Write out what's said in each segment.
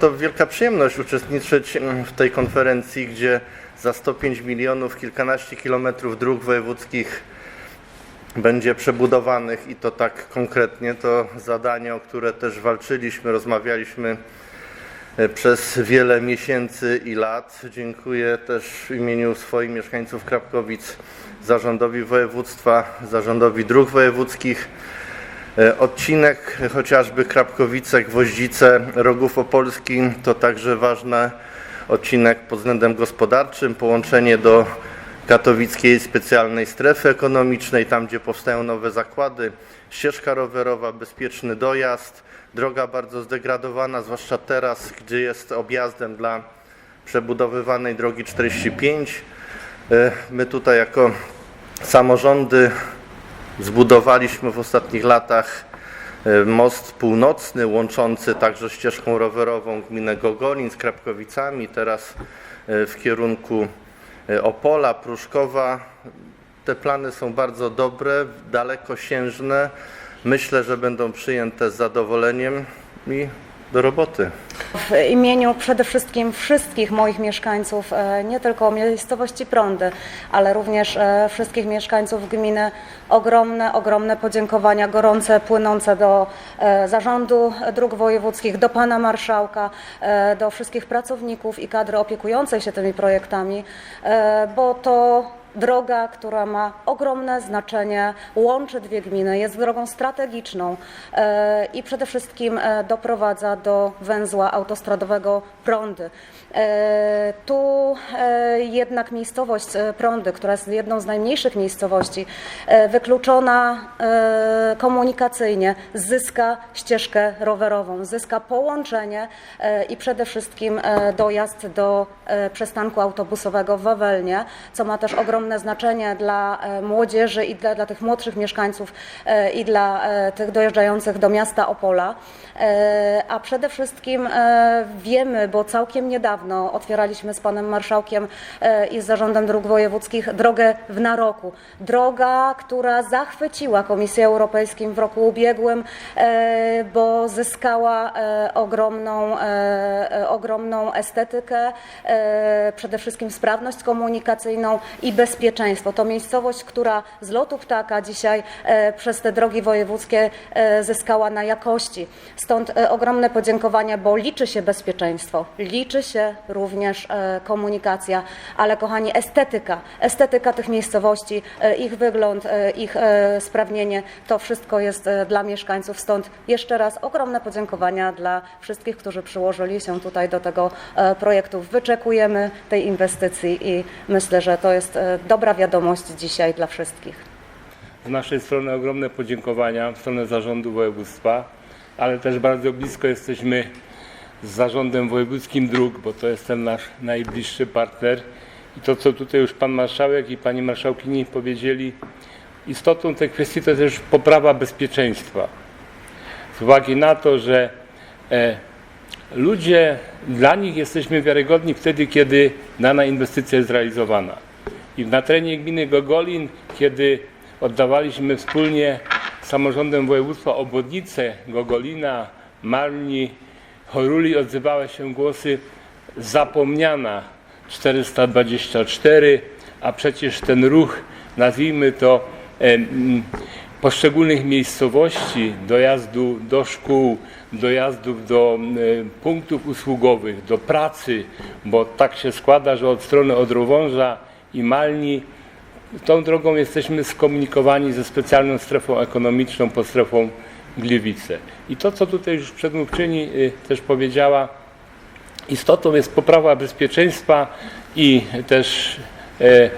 To wielka przyjemność uczestniczyć mm, w tej konferencji, gdzie za 105 milionów kilkanaście kilometrów dróg wojewódzkich będzie przebudowanych i to tak konkretnie. To zadanie, o które też walczyliśmy, rozmawialiśmy e, przez wiele miesięcy i lat. Dziękuję też w imieniu swoich mieszkańców Krapkowic zarządowi województwa, zarządowi dróg wojewódzkich. E, Odcinek chociażby Krapkowice, Gwoździce, Rogów Opolski to także ważny odcinek pod względem gospodarczym, połączenie do katowickiej specjalnej strefy ekonomicznej, tam gdzie powstają nowe zakłady, ścieżka rowerowa, bezpieczny dojazd, droga bardzo zdegradowana, zwłaszcza teraz, gdzie jest objazdem dla przebudowywanej drogi 45. E, My tutaj jako samorządy Zbudowaliśmy w ostatnich latach e, most północny łączący także ścieżką rowerową gminę Gogolin z Krapkowicami, teraz e, w kierunku e, Opola, Pruszkowa. Te plany są bardzo dobre, dalekosiężne. Myślę, że będą przyjęte z zadowoleniem i do roboty. W imieniu przede wszystkim wszystkich moich mieszkańców, e, nie tylko miejscowości Prądy, ale również e, wszystkich mieszkańców gminy, ogromne, ogromne podziękowania gorące, płynące do e, Zarządu Dróg Wojewódzkich, do Pana Marszałka, do wszystkich pracowników i kadry opiekującej się tymi projektami, bo to droga, która ma ogromne znaczenie, łączy dwie gminy, jest drogą strategiczną e, i przede wszystkim e, doprowadza do węzła autostradowego Prądy. E, Tu jednak miejscowość Prądy, która jest jedną z najmniejszych miejscowości, wykluczona komunikacyjnie, zyska ścieżkę rowerową, zyska połączenie i przede wszystkim dojazd do przystanku autobusowego w Wawelnie, co ma też ogromne znaczenie dla e, młodzieży i dla, dla tych młodszych mieszkańców e, i dla e, tych dojeżdżających do miasta Opola. A przede wszystkim wiemy, bo całkiem niedawno otwieraliśmy z panem marszałkiem i z zarządem dróg wojewódzkich drogę w Naroku. Droga, która zachwyciła Komisję Europejską w roku ubiegłym, bo zyskała ogromną, ogromną estetykę, przede wszystkim sprawność komunikacyjną i bezpieczeństwo. To miejscowość, która z lotu ptaka dzisiaj e, przez te drogi wojewódzkie e, zyskała na jakości. Stąd e, ogromne podziękowania, bo liczy się bezpieczeństwo, liczy się również komunikacja, ale kochani, estetyka, estetyka tych miejscowości, ich wygląd, ich sprawnienie, to wszystko jest dla mieszkańców. Stąd jeszcze raz ogromne podziękowania dla wszystkich, którzy przyłożyli się tutaj do tego projektu. Wyczekujemy tej inwestycji i myślę, że to jest dobra wiadomość dzisiaj dla wszystkich. Z naszej strony ogromne podziękowania w stronę zarządu województwa, ale też bardzo blisko jesteśmy z zarządem wojewódzkim dróg, bo to jest ten nasz najbliższy partner. I to, co tutaj już pan marszałek i pani marszałkini powiedzieli, istotą tej kwestii to jest też poprawa bezpieczeństwa. Z uwagi na to, że e, ludzie, dla nich jesteśmy wiarygodni wtedy, kiedy dana inwestycja jest realizowana. I na terenie gminy Gogolin, kiedy oddawaliśmy wspólnie samorządem województwa obwodnicę Gogolina, Marni, Choruli, odzywały się głosy zapomniana 424, a przecież ten ruch, nazwijmy to, poszczególnych miejscowości, dojazdu do szkół, dojazdów do punktów usługowych, do pracy, bo tak się składa, że od strony Odrowąża i Malni tą drogą jesteśmy skomunikowani ze specjalną strefą ekonomiczną pod strefą Gliwice. I to, co tutaj już przedmówczyni y, też powiedziała, istotą jest poprawa bezpieczeństwa i też e, e,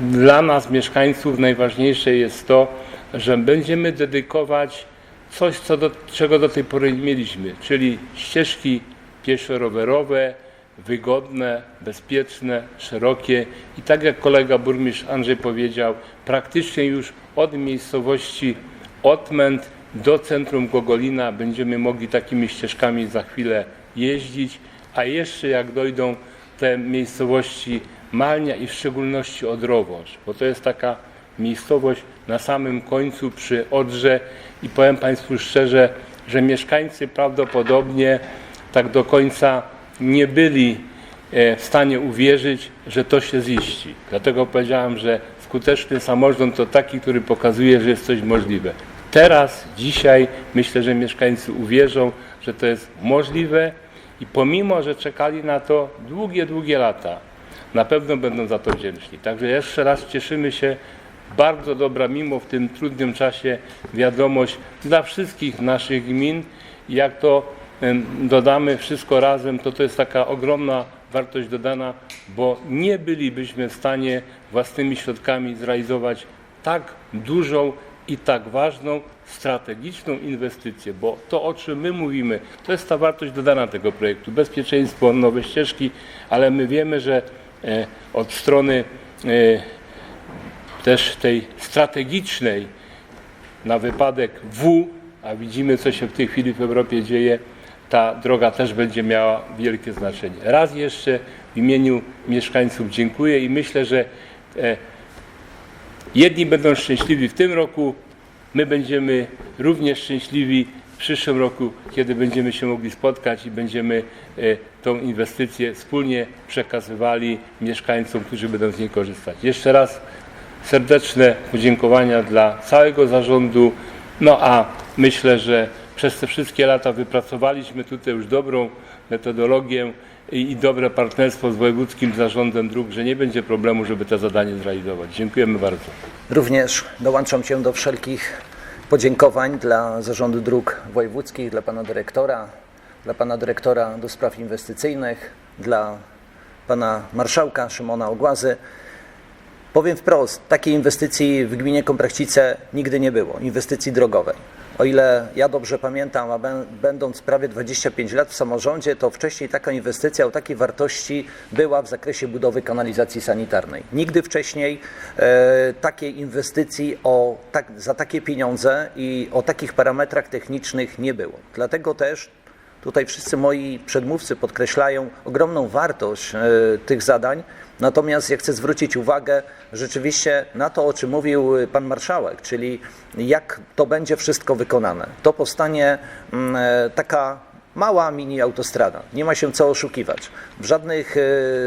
dla nas, mieszkańców, najważniejsze jest to, że będziemy dedykować coś, co do, czego do tej pory nie mieliśmy, czyli ścieżki pieszo-rowerowe, wygodne, bezpieczne, szerokie. I tak jak kolega burmistrz Andrzej powiedział, praktycznie już od miejscowości Otment do centrum Gogolina będziemy mogli takimi ścieżkami za chwilę jeździć, a jeszcze jak dojdą te miejscowości Malnia i w szczególności Odrowąż, bo to jest taka miejscowość na samym końcu przy Odrze. I powiem Państwu szczerze, że mieszkańcy prawdopodobnie tak do końca nie byli e, w stanie uwierzyć, że to się ziści. Dlatego powiedziałem, że skuteczny samorząd to taki, który pokazuje, że jest coś możliwe. Teraz, dzisiaj myślę, że mieszkańcy uwierzą, że to jest możliwe i pomimo, że czekali na to długie, długie lata, na pewno będą za to wdzięczni. Także jeszcze raz cieszymy się. Bardzo dobra, mimo w tym trudnym czasie, wiadomość dla wszystkich naszych gmin. Jak to dodamy wszystko razem, to to jest taka ogromna wartość dodana, bo nie bylibyśmy w stanie własnymi środkami zrealizować tak dużą i tak ważną strategiczną inwestycję, bo to o czym my mówimy, to jest ta wartość dodana tego projektu. Bezpieczeństwo, nowe ścieżki, ale my wiemy, że e, od strony e, też tej strategicznej na wypadek W, a widzimy co się w tej chwili w Europie dzieje, ta droga też będzie miała wielkie znaczenie. Raz jeszcze w imieniu mieszkańców dziękuję i myślę, że e, jedni będą szczęśliwi w tym roku, my będziemy również szczęśliwi w przyszłym roku, kiedy będziemy się mogli spotkać i będziemy e, tą inwestycję wspólnie przekazywali mieszkańcom, którzy będą z niej korzystać. Jeszcze raz serdeczne podziękowania dla całego zarządu. No a myślę, że przez te wszystkie lata wypracowaliśmy tutaj już dobrą metodologię i, dobre partnerstwo z Wojewódzkim Zarządem Dróg, że nie będzie problemu, żeby to zadanie zrealizować. Dziękujemy bardzo. Również dołączam się do wszelkich podziękowań dla Zarządu Dróg Wojewódzkich, dla pana dyrektora, dla pana dyrektora do spraw inwestycyjnych, dla pana marszałka Szymona Ogłazy. Powiem wprost, takiej inwestycji w gminie Komprachcice nigdy nie było, inwestycji drogowej. O ile ja dobrze pamiętam, a bę- będąc prawie 25 lat w samorządzie, to wcześniej taka inwestycja o takiej wartości była w zakresie budowy kanalizacji sanitarnej. Nigdy wcześniej e, takiej inwestycji o, tak, za takie pieniądze i o takich parametrach technicznych nie było. Dlatego też Tutaj wszyscy moi przedmówcy podkreślają ogromną wartość e, tych zadań, natomiast ja chcę zwrócić uwagę rzeczywiście na to, o czym mówił e, pan marszałek, czyli jak to będzie wszystko wykonane. To powstanie mm, e, taka mała mini autostrada. Nie ma się co oszukiwać. W żadnych e,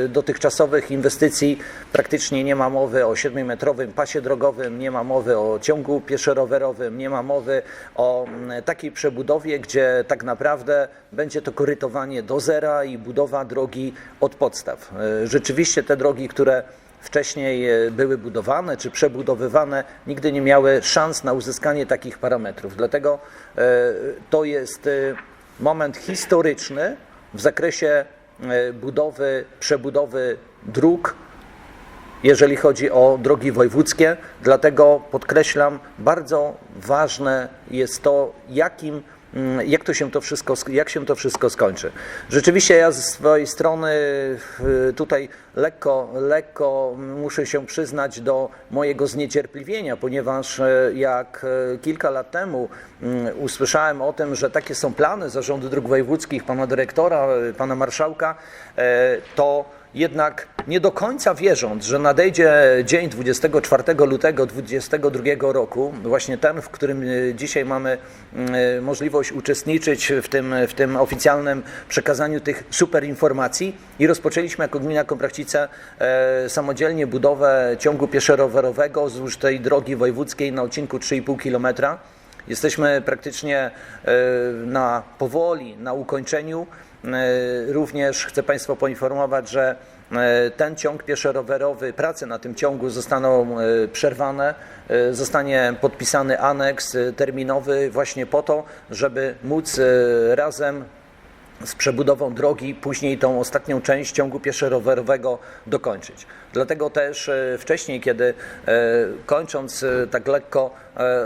dotychczasowych inwestycji praktycznie nie ma mowy o 7-metrowym pasie drogowym, nie ma mowy o ciągu pieszo-rowerowym, nie ma mowy o mm, takiej przebudowie, gdzie tak naprawdę będzie to korytowanie do zera i budowa drogi od podstaw. E, Rzeczywiście te drogi, które wcześniej e, były budowane czy przebudowywane, nigdy nie miały szans na uzyskanie takich parametrów. Dlatego to jest moment historyczny w zakresie e, budowy, przebudowy dróg, jeżeli chodzi o drogi wojewódzkie. Dlatego podkreślam, bardzo ważne jest to, jakim, jak, to się to wszystko, jak się to wszystko skończy. Rzeczywiście ja ze swojej strony tutaj lekko, lekko muszę się przyznać do mojego zniecierpliwienia, ponieważ e, jak e, kilka lat temu mm, usłyszałem o tym, że takie są plany Zarządu Dróg Wojewódzkich, pana dyrektora, e, pana marszałka, to jednak nie do końca wierząc, że nadejdzie dzień 24 lutego 2022 roku, właśnie ten, w którym e, dzisiaj mamy e, możliwość uczestniczyć w tym, w tym oficjalnym przekazaniu tych super informacji i rozpoczęliśmy jako gmina Komprachcice e, samodzielnie budowę ciągu pieszo-rowerowego wzdłuż tej drogi wojewódzkiej na odcinku 3,5 kilometra. Jesteśmy praktycznie na powoli, na ukończeniu. E, Również chcę Państwa poinformować, że e, ten ciąg pieszo-rowerowy, prace na tym ciągu zostaną e, przerwane, zostanie podpisany aneks terminowy właśnie po to, żeby móc razem z przebudową drogi, później tą ostatnią część ciągu pieszo-rowerowego dokończyć. Dlatego też e, wcześniej, kiedy e, kończąc e, tak lekko,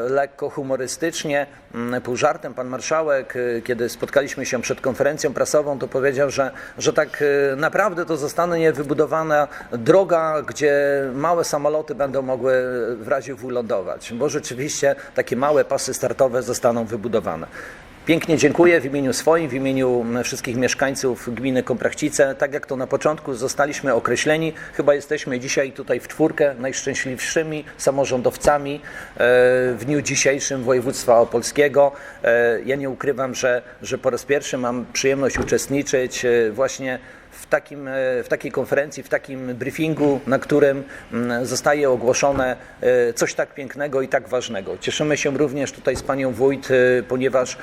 lekko humorystycznie, m, pół żartem, pan marszałek, kiedy spotkaliśmy się przed konferencją prasową, to powiedział, że, że tak naprawdę to zostanie wybudowana droga, gdzie małe samoloty będą mogły w razie W lądować, bo rzeczywiście takie małe pasy startowe zostaną wybudowane. Pięknie dziękuję w imieniu swoim, w imieniu m, wszystkich mieszkańców gminy Komprachcice. Tak jak to na początku zostaliśmy określeni, chyba jesteśmy dzisiaj tutaj w czwórkę najszczęśliwszymi samorządowcami e, w dniu dzisiejszym województwa opolskiego. E, Ja nie ukrywam, że, że po raz pierwszy mam przyjemność uczestniczyć e, właśnie w, takim, e, w takiej konferencji, w takim briefingu, na którym mm, zostaje ogłoszone e, coś tak pięknego i tak ważnego. Cieszymy się również tutaj z panią wójt, e, ponieważ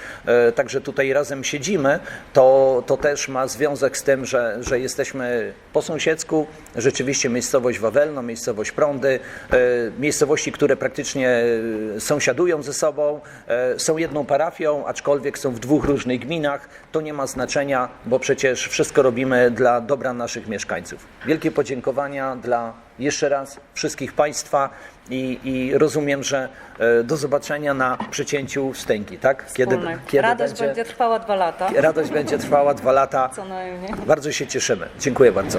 także tutaj razem siedzimy, to, to też ma związek z tym, że, że jesteśmy po sąsiedzku, rzeczywiście miejscowość Wawelno, miejscowość Prądy, miejscowości, które praktycznie sąsiadują ze sobą, są jedną parafią, aczkolwiek są w dwóch różnych gminach. To nie ma znaczenia, bo przecież wszystko robimy dla dobra naszych mieszkańców. Wielkie podziękowania dla jeszcze raz wszystkich Państwa i, i rozumiem, że e, do zobaczenia na przecięciu wstęgi, tak? Wspólnej. Radość będzie... trwała dwa lata. Radość będzie trwała dwa lata. Co najmniej. Bardzo się cieszymy. Dziękuję bardzo.